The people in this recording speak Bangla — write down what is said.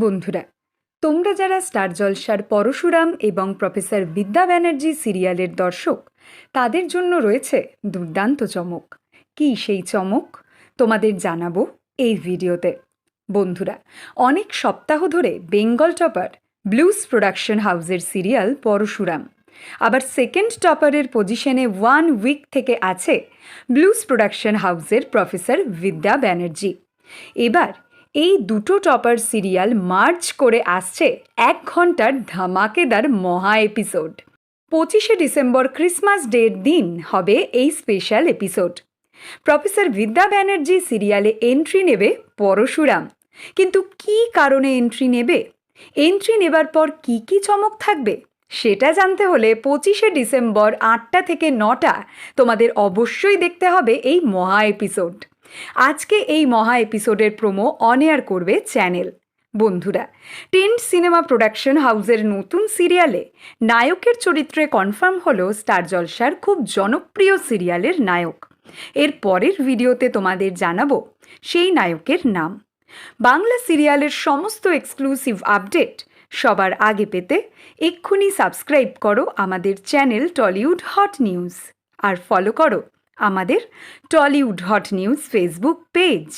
বন্ধুরা, তোমরা যারা স্টার জলসার পরশুরাম এবং প্রফেসর বিদ্যা ব্যানার্জি সিরিয়ালের দর্শক, তাদের জন্য রয়েছে দুর্দান্ত চমক। কী সেই চমক? তোমাদের জানাব এই ভিডিওতে। বন্ধুরা, অনেক সপ্তাহ ধরে বেঙ্গল টপার ব্লুজ প্রোডাকশন হাউসের সিরিয়াল পরশুরাম। আবার সেকেন্ড টপারের পজিশনে ওয়ান উইক থেকে আছে ব্লুজ প্রোডাকশন হাউসের প্রফেসর বিদ্যা ব্যানার্জি। এবার এই দুটো টপার সিরিয়াল মার্চ করে আসছে এক ঘণ্টার ধামাকেদার মহা এপিসোড। পঁচিশে ডিসেম্বর ক্রিসমাস ডের দিন হবে এই স্পেশাল এপিসোড। প্রফেসর বিদ্যা ব্যানার্জি সিরিয়ালে এন্ট্রি নেবে পরশুরাম। কিন্তু কী কারণে এন্ট্রি নেবে? এন্ট্রি নেবার পর কি কি চমক থাকবে? সেটা জানতে হলে পঁচিশে ডিসেম্বর আটটা থেকে নটা তোমাদের অবশ্যই দেখতে হবে এই মহা এপিসোড। আজকে এই মহা এপিসোডের প্রোমো অন এয়ার করবে চ্যানেল। বন্ধুরা, টেন্ট সিনেমা প্রোডাকশন হাউসের নতুন সিরিয়ালে নায়কের চরিত্রে কনফার্ম হল স্টার জলসার খুব জনপ্রিয় সিরিয়ালের নায়ক। এর পরের ভিডিওতে তোমাদের জানাব সেই নায়কের নাম। বাংলা সিরিয়ালের সমস্ত এক্সক্লুসিভ আপডেট সবার আগে পেতে এক্ষুনি সাবস্ক্রাইব করো আমাদের চ্যানেল টলিউড হট নিউজ। আর ফলো করো আমাদের Tollywood hot news Facebook page.